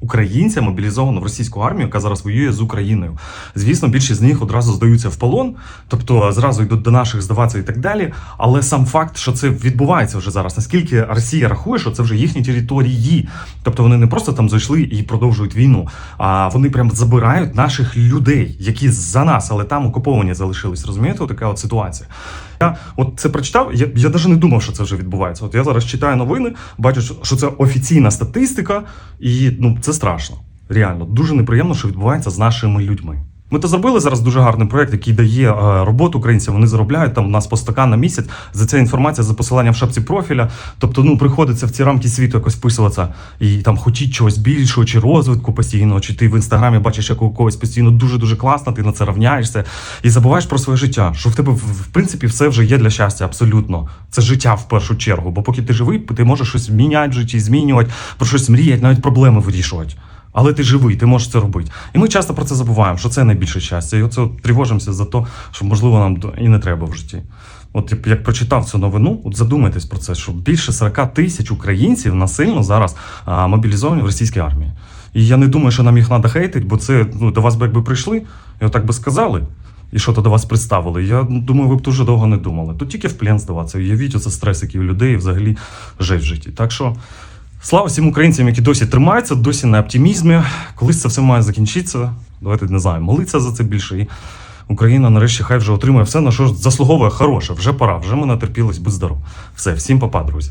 українця мобілізовано в російську армію, яка зараз воює з Україною. Звісно, більшість з них одразу здаються в полон, тобто зразу йдуть до наших здаватися і так далі. Але сам факт, що це відбувається вже зараз, наскільки Росія рахує, що це вже їхні території, тобто вони не просто там зайшли і продовжують війну, а вони прям забирають наших людей, які за нас, але там окуповані залишились. Розумієте, така от ситуація. Я от це прочитав. Я, я навіть не думав, що це вже відбувається. От я зараз читаю новини, бачу, що- це офіційна статистика, і ну це страшно. Реально дуже неприємно, що відбувається з нашими людьми. Ми то зробили зараз дуже гарний проект, який дає е, роботу українцям. Вони заробляють там у нас по стакан на місяць. За це інформація за посиланням в шапці профіля. Тобто, ну приходиться в ці рамки світу якось вписуватися і там хотіть чогось більшого, чи розвитку постійного, чи ти в інстаграмі бачиш, як когось постійно дуже дуже класно, ти на це равняєшся і забуваєш про своє життя. Що в тебе в принципі все вже є для щастя, абсолютно. Це життя в першу чергу. Бо поки ти живий, ти можеш щось міняти в житті, змінювати, про щось мріяти, навіть проблеми вирішувати. Але ти живий, ти можеш це робити. І ми часто про це забуваємо, що це найбільше щастя. І оце тривожимося за те, що можливо нам і не треба в житті. От як- прочитав цю новину, от задумайтесь про це, що більше 40 тисяч українців насильно зараз а, мобілізовані в російській армії. І я не думаю, що нам їх треба хейтити, бо це ну, до вас би якби прийшли і отак би сказали. І що то до вас представили. Я думаю, ви б дуже довго не думали. Тут тільки в плен здаватися. Уявіть, оце стрес, який у людей і взагалі жесть в житті. Так що Слава всім українцям, які досі тримаються, досі на оптимізмі. Колись це все має закінчитися. Давайте не знаю, молитися за це більше. І Україна нарешті хай вже отримає все, на що заслуговує хороше. Вже пора, вже ми натерпілись, будь здоров. Все, всім папа, друзі.